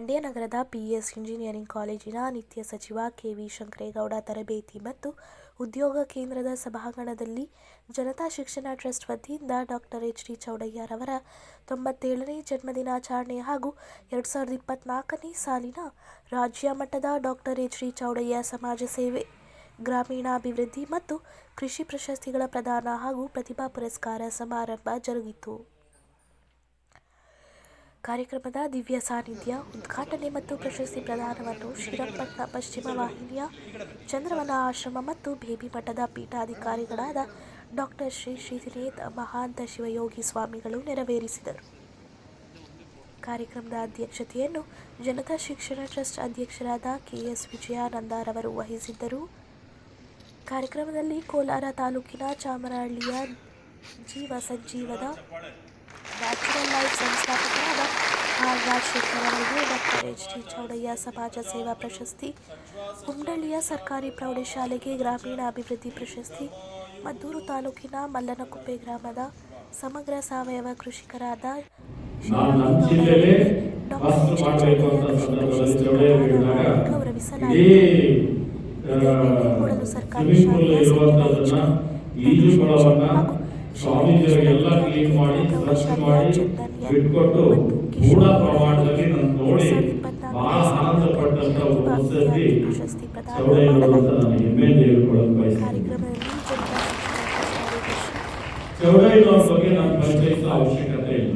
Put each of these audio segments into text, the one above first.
ಮಂಡ್ಯ ನಗರದ PS engineering ಕಾಲೇಜಿನ ನಿತ್ಯ ಸಚಿವ ಕೆವಿ ಶಂಕರೇಗೌಡ ತರಬೇತಿ ಮತ್ತು ಉದ್ಯೋಗ ಕೇಂದ್ರದ ಸಭಾಂಗಣದಲ್ಲಿ ಜನತಾ ಶಿಕ್ಷಣ ಟ್ರಸ್ಟ್ ವತಿಯಿಂದ ಡಾಕ್ಟರ್ ಎಚ್ ಡಿ ಚೌಡಯ್ಯರವರ ತೊಂಬತ್ತೇಳನೇ ಜನ್ಮದಿನಾಚರಣೆ ಹಾಗೂ ಎರಡು ಸಾವಿರದ ಇಪ್ಪತ್ನಾಲ್ಕನೇ ಸಾಲಿನ ರಾಜ್ಯ ಮಟ್ಟದ ಡಾಕ್ಟರ್ ಎಚ್ ಡಿ ಚೌಡಯ್ಯ ಸಮಾಜ ಸೇವೆ, ಗ್ರಾಮೀಣಾಭಿವೃದ್ಧಿ ಮತ್ತು ಕೃಷಿ ಪ್ರಶಸ್ತಿಗಳ ಪ್ರದಾನ ಹಾಗೂ ಪ್ರತಿಭಾ ಪುರಸ್ಕಾರ ಸಮಾರಂಭ ಜರುಗಿತು. ಕಾರ್ಯಕ್ರಮದ ದಿವ್ಯ ಸಾನ್ನಿಧ್ಯ, ಉದ್ಘಾಟನೆ ಮತ್ತು ಪ್ರಶಸ್ತಿ ಪ್ರದಾನವನ್ನು ಶ್ರೀರಂಗಪಟ್ಟಣ ಪಶ್ಚಿಮ ವಾಹಿನಿಯ ಚಂದ್ರವನ ಆಶ್ರಮ ಮತ್ತು ಬೇಬಿ ಮಠದ ಪೀಠಾಧಿಕಾರಿಗಳಾದ ಡಾಕ್ಟರ್ ಶ್ರೀ ಶ್ರೀಧಿನೇತ್ ಮಹಾಂತ ಶಿವಯೋಗಿ ಸ್ವಾಮಿಗಳು ನೆರವೇರಿಸಿದರು. ಕಾರ್ಯಕ್ರಮದ ಅಧ್ಯಕ್ಷತೆಯನ್ನು ಜನತಾ ಶಿಕ್ಷಣ ಟ್ರಸ್ಟ್ ಅಧ್ಯಕ್ಷರಾದ ಕೆಎಸ್ ವಿಜಯಾನಂದರವರು ವಹಿಸಿದ್ದರು. ಕಾರ್ಯಕ್ರಮದಲ್ಲಿ ಕೋಲಾರ ತಾಲೂಕಿನ ಚಾಮರಹಳ್ಳಿಯ ಜೀವ ಸಂಜೀವದ ನ್ಯಾಚುರಲ್ ಲೈಫ್ ಸಂಸ್ಥಾಪಕರಾದ ಆರ್ ರಾಜಶೇಖರ್ ಅವರಿಗೆ ಡಾಕ್ಟರ್ ಎಚ್ ಡಿ ಚೌಡಯ್ಯ ಸಮಾಜ ಸೇವಾ ಪ್ರಶಸ್ತಿ ಉಂಡಳ್ಳಿಯ ಸರ್ಕಾರಿ ಪ್ರೌಢಶಾಲೆಗೆ ಗ್ರಾಮೀಣ ಅಭಿವೃದ್ಧಿ ಪ್ರಶಸ್ತಿ ಮದ್ದೂರು ತಾಲೂಕಿನ ಮಲ್ಲನಕುಪ್ಪೆ ಗ್ರಾಮದ ಸಮಗ್ರ ಸಾವಯವ ಕೃಷಿಕರಾದ ಕ್ಲೀನ್ ಮಾಡಿ ಸ್ವಚ್ಛ ಮಾಡಿ ಬಿಟ್ಕೊಟ್ಟು ಪೂರ್ಣ ಪ್ರಮಾಣದಲ್ಲಿ ನಾನು ನೋಡಿ ಬಹಳ ಆನಂದ ಪಟ್ಟಂತ ಒಬ್ಬ ಮುತ್ಸದ್ದಿ ಚೌಡಯ್ಯನವರು ಅಂತ ನಾನು ಹೆಮ್ಮೆಯಿಂದ ಹೇಳ್ಕೊಳ್ಳೋದು ಬಯಸ್ತೀನಿ. ಚೌಡಯ್ಯನವ್ರ ಬಗ್ಗೆ ನಾನು ಪರಿಚಯಿಸುವ ಅವಶ್ಯಕತೆ ಇಲ್ಲ.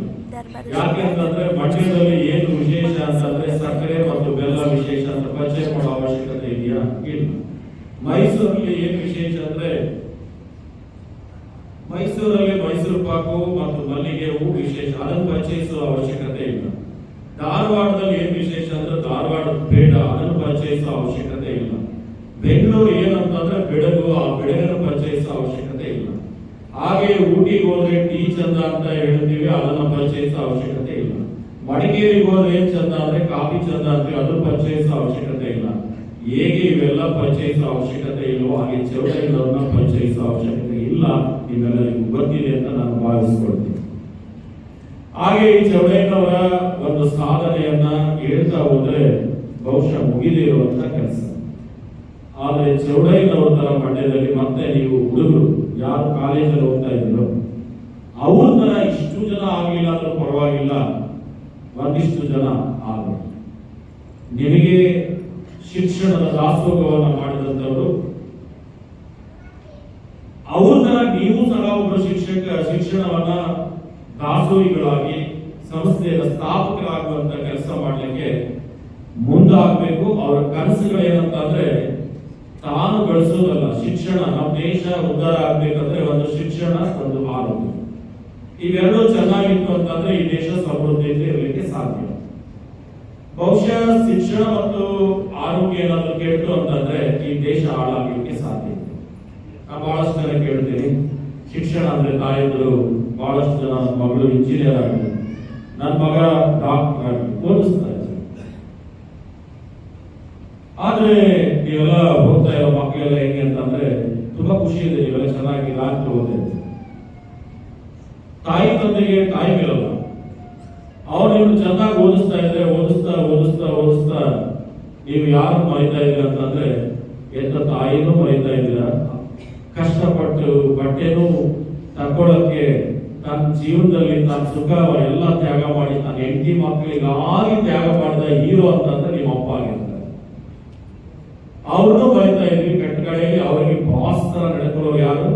ಯಾಕೆಂತಂದ್ರೆ ಮಂಡ್ಯದಲ್ಲಿ ಏನು ವಿಶೇಷ ಅಂತಂದ್ರೆ ಸಕ್ಕರೆ ಮತ್ತು ಬೆಲ್ಲ ವಿಶೇಷ ಅಂತ ಪರಿಚಯ ಮಾಡೋ ಅವಶ್ಯಕತೆ ಇದೆಯಾ? ಇಲ್ಲ. ಮೈಸೂರಲ್ಲಿ ಏನು ವಿಶೇಷ ಅಂದ್ರೆ ಮೈಸೂರಲ್ಲಿ ಮೈಸೂರು ಪಾಕು ಮತ್ತು ಮಲ್ಲಿಗೆ ಹೂ ವಿಶೇಷ. ಅದನ್ನು ಪರಿಚಯಿಸುವ ಅವಶ್ಯಕತೆ ಇಲ್ಲ. ಧಾರವಾಡದಲ್ಲಿ ಏನ್ ವಿಶೇಷ ಅಂದ್ರೆ ಧಾರವಾಡ ಬೇಡ ಅದನ್ನು ಪರಿಚಯಿಸುವ ಅವಶ್ಯಕತೆ ಇಲ್ಲ. ಬೆಂಗಳೂರು ಏನಂತಂದ್ರೆ ಬೆಡಗು, ಆ ಬೆಳಗನ್ನು ಪರಿಚಯಿಸುವ ಅವಶ್ಯಕತೆ ಇಲ್ಲ. ಹಾಗೆ ಊಟಿಗೆ ಹೋದ್ರೆ ಟೀ ಚಂದ ಅಂತ ಹೇಳ್ತೀವಿ ಅದನ್ನ ಪರಿಚಯಿಸುವ ಅವಶ್ಯಕತೆ ಇಲ್ಲ. ಮಡಿಕೇರಿಗೆ ಹೋದ್ರೆ ಏನ್ ಚಂದ ಅಂದ್ರೆ ಕಾಫಿ ಚಂದ ಅಂತೀವಿ ಅದನ್ನು ಪರಿಚಯಿಸುವ ಅವಶ್ಯಕತೆ ಇಲ್ಲ. ಹೇಗೆ ಇವೆಲ್ಲ ಪರಿಚಯಿಸುವ ಅವಶ್ಯಕತೆ ಇಲ್ಲವೋ ಹಾಗೆ ಚೌಡಯ್ಯನವ್ರನ್ನ ಪರಿಚಯಿಸುವ ಅವಶ್ಯಕತೆ ಇಲ್ಲ. ನಿಮ್ಮೆಲ್ಲರಿಗೂ ಬಂದಿದೆ ಅಂತ ನಾನು ಭಾವಿಸ್ಕೊಳ್ತೀನಿ. ಹಾಗೆ ಈ ಚೌಡಯ್ಯನವರ ಒಂದು ಸಾಧನೆಯನ್ನ ಹೇಳ್ತಾ ಹೋದ್ರೆ ಬಹುಶಃ ಮುಗಿದೇ ಇರುವಂತ ಕೆಲಸ. ಆದ್ರೆ ಚೌಡಯ್ಯನವರ ತರ ಮಂಡ್ಯದಲ್ಲಿ ಮತ್ತೆ ನೀವು ಹುಡುಗರು, ಯಾರು ಕಾಲೇಜಲ್ಲಿ ಹೋಗ್ತಾ ಇದ್ರು, ಅವ್ರ ತರ ಇಷ್ಟು ಜನ ಆಗಲಿಲ್ಲ ಅಂದ್ರೆ ಪರವಾಗಿಲ್ಲ, ಒಂದಿಷ್ಟು ಜನ ಆಗಲಿ. ನಿಮಗೆ ಶಿಕ್ಷಣದ ದಾಸೋಗವನ್ನು ಮಾಡಿದಂಥವರು ಅವ್ರ ತರ ನೀವು ಸಹ ಒಬ್ಬ ಶಿಕ್ಷಕ, ಶಿಕ್ಷಣವನ್ನ ದಾಸೋಹಿಗಳಾಗಿ, ಸಂಸ್ಥೆಯ ಸ್ಥಾಪಕರಾಗುವಂತ ಕೆಲಸ ಮಾಡಲಿಕ್ಕೆ ಮುಂದಾಗಬೇಕು. ಅವರ ಕನಸುಗಳು ಏನಂತಂದ್ರೆ, ತಾನು ಗಳಿಸೋದಲ್ಲ ಶಿಕ್ಷಣ, ನಮ್ಮ ದೇಶ ಉದ್ಧಾರ ಆಗ್ಬೇಕಂದ್ರೆ ಒಂದು ಶಿಕ್ಷಣ, ಒಂದು ಆರೋಗ್ಯ. ಇವೆರಡು ಚೆನ್ನಾಗಿತ್ತು ಅಂತಂದ್ರೆ ಈ ದೇಶ ಸಮೃದ್ಧಿಯಿಂದ ಇರಲಿಕ್ಕೆ ಸಾಧ್ಯ. ಬಹುಶಃ ಶಿಕ್ಷಣ ಮತ್ತು ಆರೋಗ್ಯ ಏನಾದ್ರು ಕೆಟ್ಟು ಅಂತಂದ್ರೆ ಈ ದೇಶ ಹಾಳಾಗಲಿಕ್ಕೆ ಸಾಧ್ಯ ಬಹಳಷ್ಟು ಜನ ಕೇಳ್ತೀನಿ. ಶಿಕ್ಷಣ ಅಂದ್ರೆ ತಾಯಂದರು, ಬಹಳಷ್ಟು ಜನ ಮಗಳು ಇಂಜಿನಿಯರ್ ಆಗಲಿ ನನ್ನ ಮಗ ಡಾಕ್ಟರ್ ಆಗಲಿ ತೋರಿಸ್ತಾ ಇದ್ದಾರೆ. ಆದ್ರೆ ನೀವೆಲ್ಲ ಹೋಗ್ತಾ ಇರೋ ಮಕ್ಕಳೆಲ್ಲ ಹೆಂಗೆ ಅಂತಂದ್ರೆ ತುಂಬಾ ಖುಷಿ ಇದೆ ಇವೆಲ್ಲ ಚೆನ್ನಾಗಿ ರಾತ್ರಿ ಓದಿದೆ ತಾಯಿ ತಂದೆಗೆ ಟೈಮ್ ಇರಲ್ಲ ಅವ್ರು ಇವ್ರು ಚೆನ್ನಾಗಿ ಓದಿಸ್ತಾ ಇದ್ರೆ ಓದಿಸ್ತಾ ಓದಿಸ್ತಾ ಓದಿಸ್ತಾ ನೀವು ಯಾರು ಮರಿತಾ ಇದ್ದೀರಾ ಅಂತಂದ್ರೆ ಎಂತ ತಾಯಿನೂ ಮರಿತಾ ಇದ್ದೀರಾ? ಕಷ್ಟಪಟ್ಟು ಬಟ್ಟೆನೂ ತಕ್ಕೊಳಕ್ಕೆ ತನ್ನ ಜೀವನದಲ್ಲಿ ತನ್ನ ಸುಖ ಎಲ್ಲ ತ್ಯಾಗ ಮಾಡಿ ತನ್ನ ಹೆಂಡತಿ ಮಕ್ಕಳಿಗಾಗಿ ತ್ಯಾಗ ಮಾಡಿದ ಹೀರೋ ಅಂತಂದ್ರೆ ನಿಮ್ಮ ಅಪ್ಪ ಆಗಿರ್ತಾರೆ. ಅವ್ರನ್ನೂ ಬೈತಾ ಇದ್ವಿ, ಕೆಟ್ಟ ಕಡೆಯಲ್ಲಿ ಅವರಿಗೆ ಬಾಸ್ ತರ ನಡ್ಕೊಳ್ಳೋರು ಯಾರು?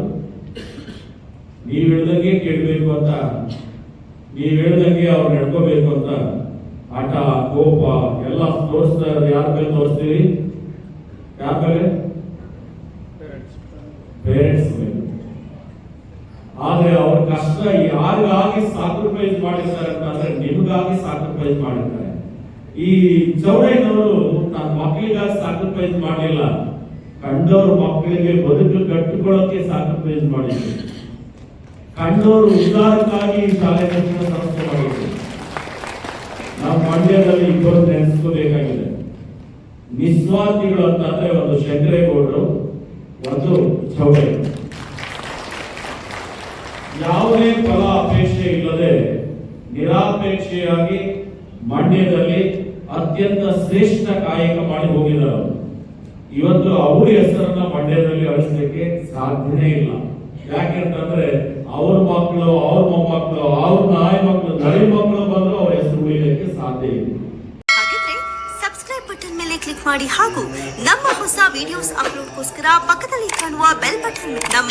ನೀವ್ ಹೇಳ್ದಂಗೆ ಕೇಳಬೇಕು ಅಂತ, ನೀವ್ ಹೇಳ್ದಂಗೆ ಅವ್ರು ನಡ್ಕೋಬೇಕು ಅಂತ, ಆಟ, ಕೋಪ ಎಲ್ಲ ತೋರಿಸ್ತಾ ಇರೋದು ಯಾರ ಮೇಲೆ ತೋರಿಸ್ತೀವಿ ಯಾರ ಮೇಲೆ ಪೇರೆಂಟ್ಸ್ ಮೇಲೆ ಆದ್ರೆ ಅವ್ರ ಕಷ್ಟ ಯಾರಿಗಾಗಿ ಸಾಕ್ರಿಫೈಸ್ ಮಾಡಿರ್ತಾರೆ ಅಂತಂದ್ರೆ ನಿಮಗಾಗಿ ಸಾಕ್ರಿಫೈಸ್ ಮಾಡಿರ್ತಾರೆ ಈ ಚೌಡಯ್ಯನವರು ತನ್ನ ಮಕ್ಕಳಿಗಾಗಿ ಸಾಕ್ರಿಫೈಸ್ ಮಾಡಲಿಲ್ಲ. ಕಂಡವ್ರ ಮಕ್ಕಳಿಗೆ ಬದುಕು ಕಟ್ಟಿಕೊಳ್ಳೋಕೆ ಸಾಕ್ರಿಫೈಸ್ ಮಾಡಿದ್ರು. ಕಂಡವರು ಉದ್ದಾರಕ್ಕಾಗಿ ಶಾಲೆ ಸಂಸ್ಥೆ ಮಾಡಿದ್ರು. ನಾವು ಮಂಡ್ಯದಲ್ಲಿ ಇಬ್ಬರು ನೆನೆಸ್ಕೋಬೇಕಾಗಿದೆ. ನಿಸ್ವಾರ್ಥಿಗಳು ಅಂತಂದ್ರೆ ಒಂದು ಶಂಕರೇಗೌಡರು ಒಂದು ಚೌಡಯ್ಯ. ಯಾವುದೇ ಫಲ ಅಪೇಕ್ಷೆ ಇಲ್ಲದೆ, ನಿರಾಪೇಕ್ಷೆಯಾಗಿ ಮಂಡ್ಯದಲ್ಲಿ ಅತ್ಯಂತ ಶ್ರೇಷ್ಠ ಕಾಯಕ ಮಾಡಿ ಹೋಗಿದ್ದಾರೆ. ಇವತ್ತು ಅವ್ರ ಹೆಸರನ್ನ ಮಂಡ್ಯದಲ್ಲಿ ಅಳಿಸ್ಲಿಕ್ಕೆ ಸಾಧ್ಯನೇ ಇಲ್ಲ. ಯಾಕೆಂತಂದ್ರೆ, ಅವ್ರ ಮಕ್ಕಳು ಅವ್ರ ಮೊಮ್ಮಕ್ಕಳು ಅವ್ರ ನಾಯಿ ಮಕ್ಕಳು ನಳಿ ಮಕ್ಕಳು ಬಂದ್ರು ಅವ್ರ ಹೆಸರು ಉಳಿಲಿಕ್ಕೆ ಸಾಧ್ಯ ಇಲ್ಲ. ಬಟನ್ ಮೇಲೆ ಕ್ಲಿಕ್ ಮಾಡಿ ಹಾಗೂ ನಮ್ಮ ಹೊಸ ವಿಡಿಯೋಸ್ ಅಪ್ಲೋಡ್ಗೋಸ್ಕರ ಪಕ್ಕದಲ್ಲಿ ಕಾಣುವ ಬೆಲ್ ಬಟನ್ ನಮ್ಮ